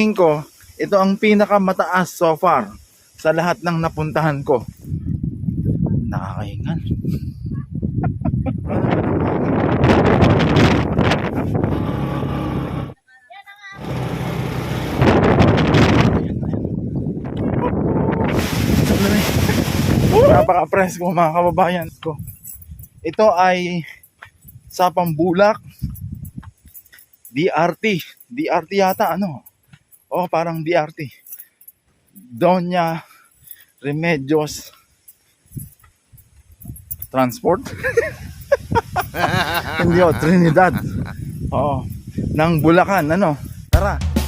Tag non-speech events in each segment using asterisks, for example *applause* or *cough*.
tingin ko, ito ang pinakamataas so far sa lahat ng napuntahan ko. Nakakahingan. Napaka-press ko mga kababayan ko. Ito ay sa Pambulak DRT. DRT yata ano? Oh, parang DRT. Doña Remedios Transport. *laughs* Hindi oh, Trinidad. Oo. Ng Bulacan, ano? Tara.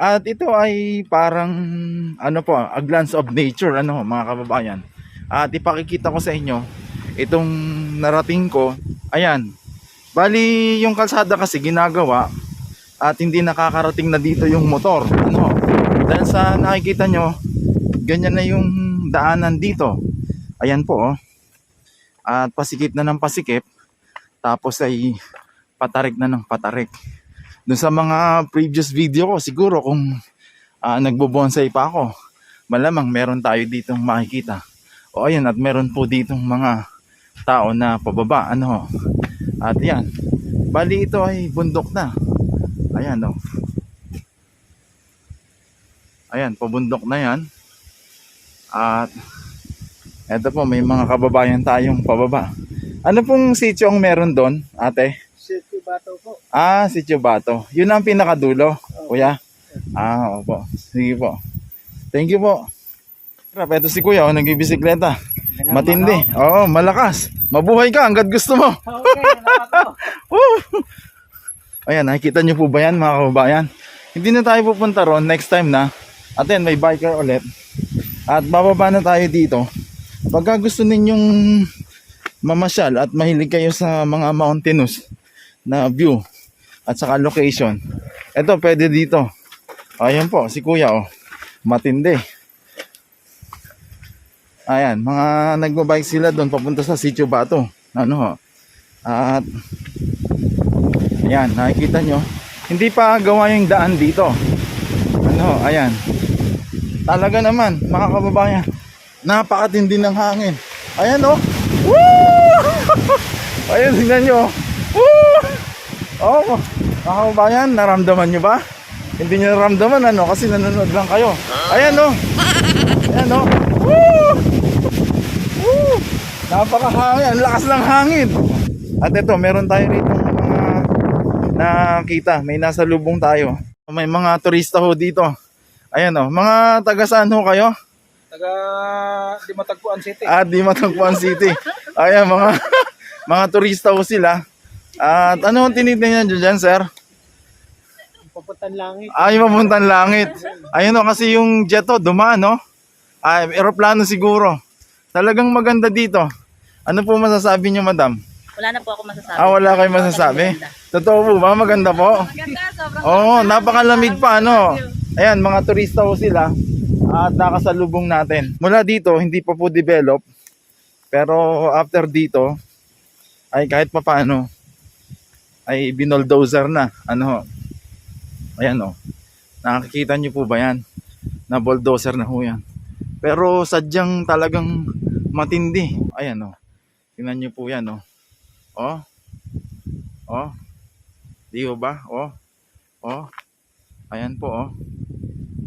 At ito ay parang ano po, a glance of nature ano mga kababayan. At ipakikita ko sa inyo itong narating ko. Ayan. Bali yung kalsada kasi ginagawa at hindi nakakarating na dito yung motor. Ano? Dahil sa nakikita nyo, ganyan na yung daanan dito. Ayan po oh. At pasikip na ng pasikip. Tapos ay patarik na ng patarik dun sa mga previous video ko siguro kung uh, nagbobonsai pa ako malamang meron tayo ditong makikita. O ayan at meron po ditong mga tao na pababa ano at yan bali ito ay bundok na. Ayan o ayan pabundok na yan. At eto po may mga kababayan tayong pababa. Ano pong sityo ang meron doon ate? City Bato po. Ah, si Chubato. Yun ang pinakadulo, kuya. Ah, opo. Sige po. Thank you po. Grabe, ito si kuya, oh, nagbibisikleta. Matindi. Oo, malakas. Mabuhay ka hanggat gusto mo. *laughs* Okay! *laughs* Ayan, nakikita niyo po ba yan mga kababayan? Hindi na tayo pupunta ron next time na. At then, may biker ulit. At bababa na tayo dito. Pagka gusto ninyong mamasyal at mahilig kayo sa mga mountainous na view at saka location. Ito, pwede dito. Ayan po, si kuya oh. Matindi. Ayan, mga nagbabike sila doon papunta sa Sitio Bato. Ano ho? At Ayan, nakikita nyo. Hindi pa gawa yung daan dito. Ano, ayan. Talaga naman, mga kababayan. Napakatindi ng hangin. Ayan oh. Woo! *laughs* Ayun, tingnan nyo. Woo! Oh, mga kababayan, naramdaman nyo ba? Hindi nyo naramdaman ano kasi nanonood lang kayo. Ayan oh. Ayan oh. Woo! Woo! Napakahangin, ang lakas ng hangin. At ito, meron tayo rito mga nakita, may nasa lubong tayo. May mga turista ho dito. Ayan oh, mga taga saan ho kayo? Taga di matagpuan city. At di matagpuan city. Ayan mga *laughs* mga turista ho sila. At ano ang tinitingnan nyo dyan, sir? Papuntan langit. Ay, mapuntan langit. Ayun o, kasi yung jet o, dumaan, no? Ay, aeroplano siguro. Talagang maganda dito. Ano po masasabi niyo, madam? Wala na po ako masasabi. Ah, wala kayong masasabi? Totoo po ba? Maganda po? Maganda, sobrang Oo, napakalamig pa, ano? Ayan, mga turista po sila. At nakasalubong natin. Mula dito, hindi pa po develop. Pero after dito, ay kahit pa paano, ay binoldozer na. Ano ho? Ayan o. Nakakita nyo po ba yan? Na bulldozer na ho yan. Pero sadyang talagang matindi. Ayan o. Tingnan nyo po yan o. O. O. Di ba? O. O. Ayan po oh.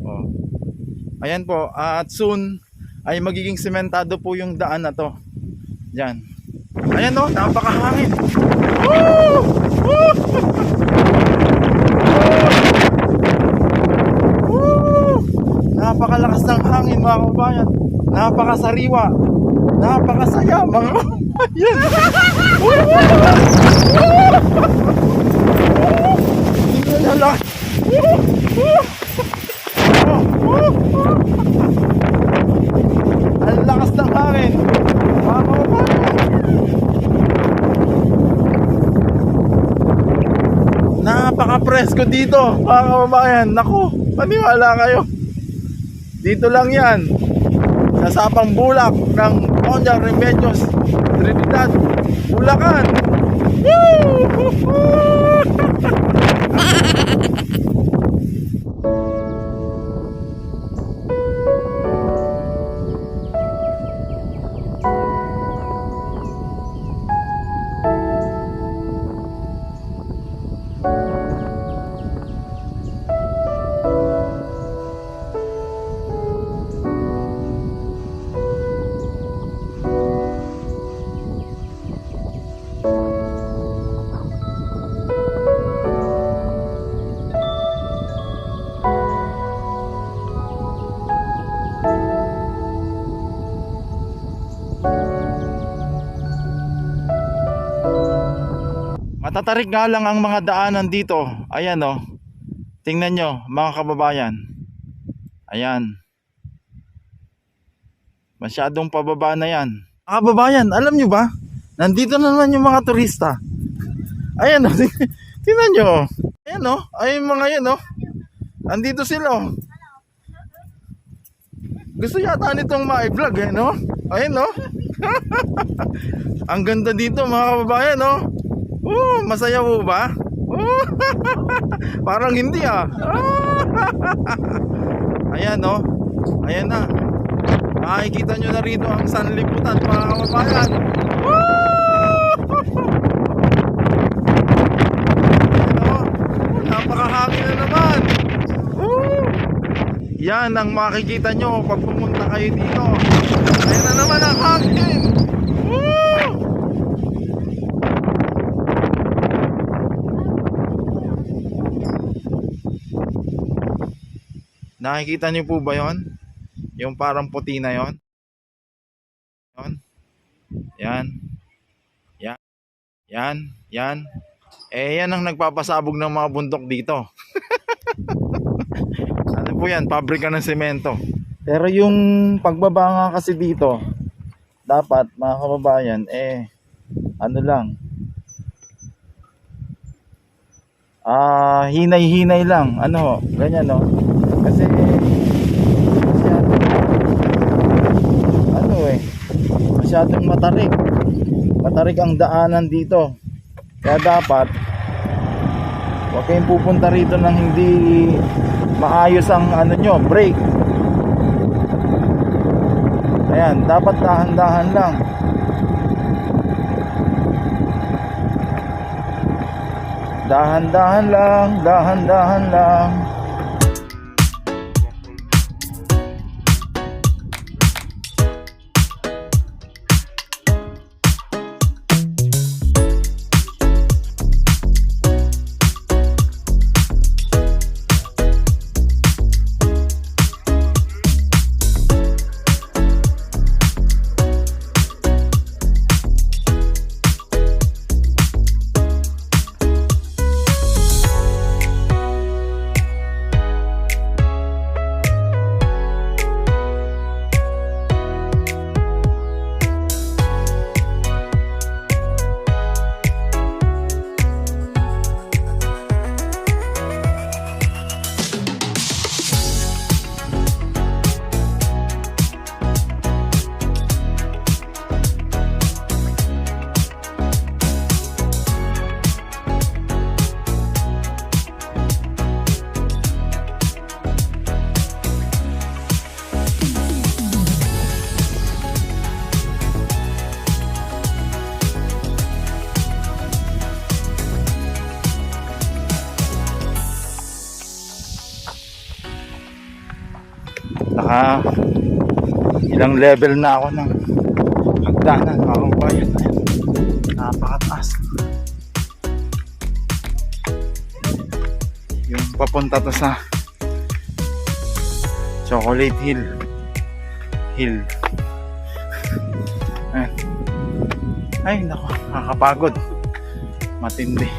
Oh. Ayan po, at soon ay magiging sementado po yung daan na to. Diyan. Ayan oh, napakahangin. Woo! Woo! Woo! Napakalakas ng hangin mga kabayan. Napakasariwa. Napakasaya mga kabayan. Woo! Tingnan niyo lang. Ang lakas ng hangin. Mga kababayan. Napaka-presko dito, mga kababayan. Naku, paniwala kayo. Dito lang yan. Sa Sapang Bulak ng Onyang Remedios Trinidad, Bulacan. Woo! Matatarik nga lang ang mga daanan dito. Ayan oh. Tingnan nyo mga kababayan. Ayan. Masyadong pababa na yan. Mga kababayan, alam nyo ba? Nandito na naman yung mga turista. Ayan oh. *laughs* Tingnan nyo. oh. Ayan oh. Ay mga yan oh. Andito sila oh. Gusto yata nitong ma-vlog eh no? Ayan oh. *laughs* Ang ganda dito mga kababayan no? Oh, masaya po ba? Oh, *laughs* parang hindi ah. *laughs* Ayan oh. Ayan na. Makikita nyo na rito ang sanlibutan mga kababayan. Oh. Napakahangin! Yan ang makikita nyo pag pumunta kayo dito. Ayan na naman ang hangin. Woo! Nakikita niyo po ba yon? Yung parang puti na yon? Yon? Yan. Yan. Yan. Yan. Eh, yan ang nagpapasabog ng mga bundok dito. *laughs* ano po yan? Pabrika ng semento. Pero yung pagbaba nga kasi dito, dapat mga kababayan, eh, ano lang, ah, hinay-hinay lang. Ano, ganyan no. Kasi masyado ano eh masyadong matarik. Matarik ang daanan dito. Kaya dapat huwag kayong pupunta rito ng hindi maayos ang ano nyo, brake. Ayan, dapat dahan-dahan lang. Dahan-dahan lang, dahan-dahan lang. Level na ako ng hagdanan mga kabayan. Ayan. Napakataas. Yung papunta to sa Chocolate Hill. Hill. *laughs* Ayan. Ay, nako, nakakapagod. Matindi.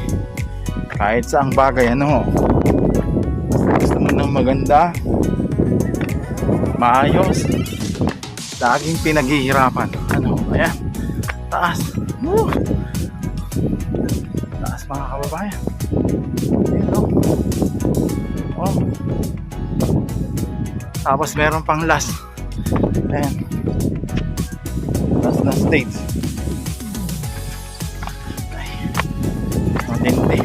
Kahit saang bagay, ano. Gusto mo ng maganda, maayos laging pinaghihirapan. Ano ayan. Taas. Woo! taas mga kababayan. Ayan, oh. oh. tapos meron pang last. Ayan. Last na stage. Ay, matindi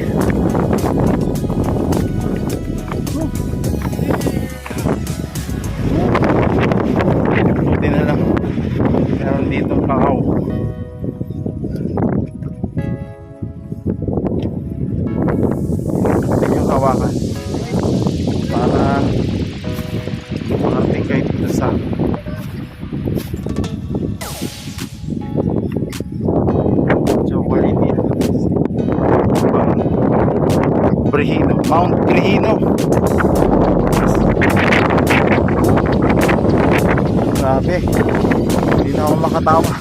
Grabe. Hindi na ako makatawa.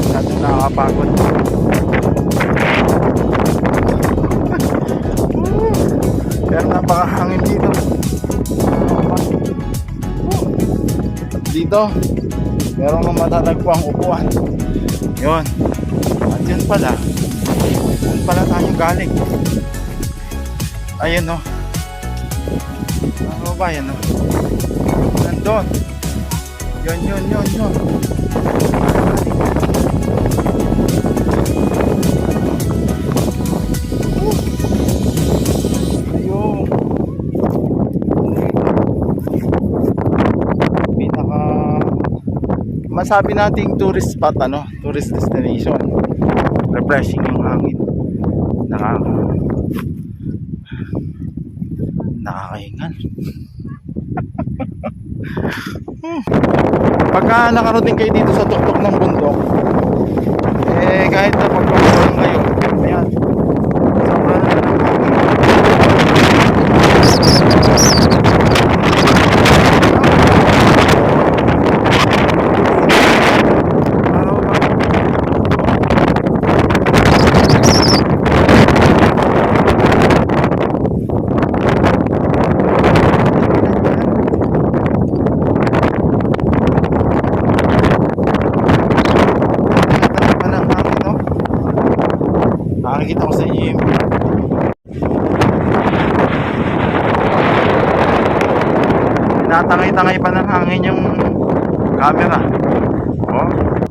Masyado nakakapagod. *laughs* Pero napakahangin dito. Dito, meron kang matatagpuang upuan. Yun. At yun pala, yun pala tayo galing. Ayun no. Mga kababayan, no? Nandun. Yun, yun, yun, yun. Masabi nating tourist spot ano, tourist destination. Refreshing yung hangin. Nakaka Pagka nakarating kayo dito sa tuktok ng bundok, eh kahit na pagpapalong kayo, ayan, sobrang Araw ba? Nakikita ng hangin, no? Nakikita ko sa inyo yung Tinatangay-tangay pa ng hangin yung camera. Oh.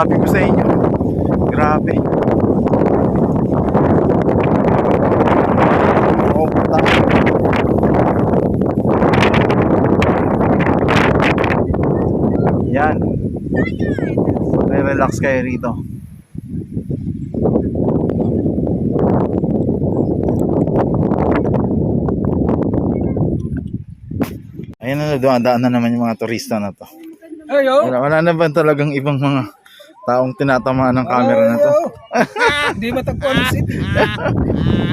Sabi ko sa inyo. Grabe. Yan. Relax kayo rito. Ayan na, dumadaan na naman yung mga turista na to. Ayo. Wala, wala na ba talagang ibang mga taong tinatamaan ng camera na to? *laughs* Hindi matagpuan city. *laughs*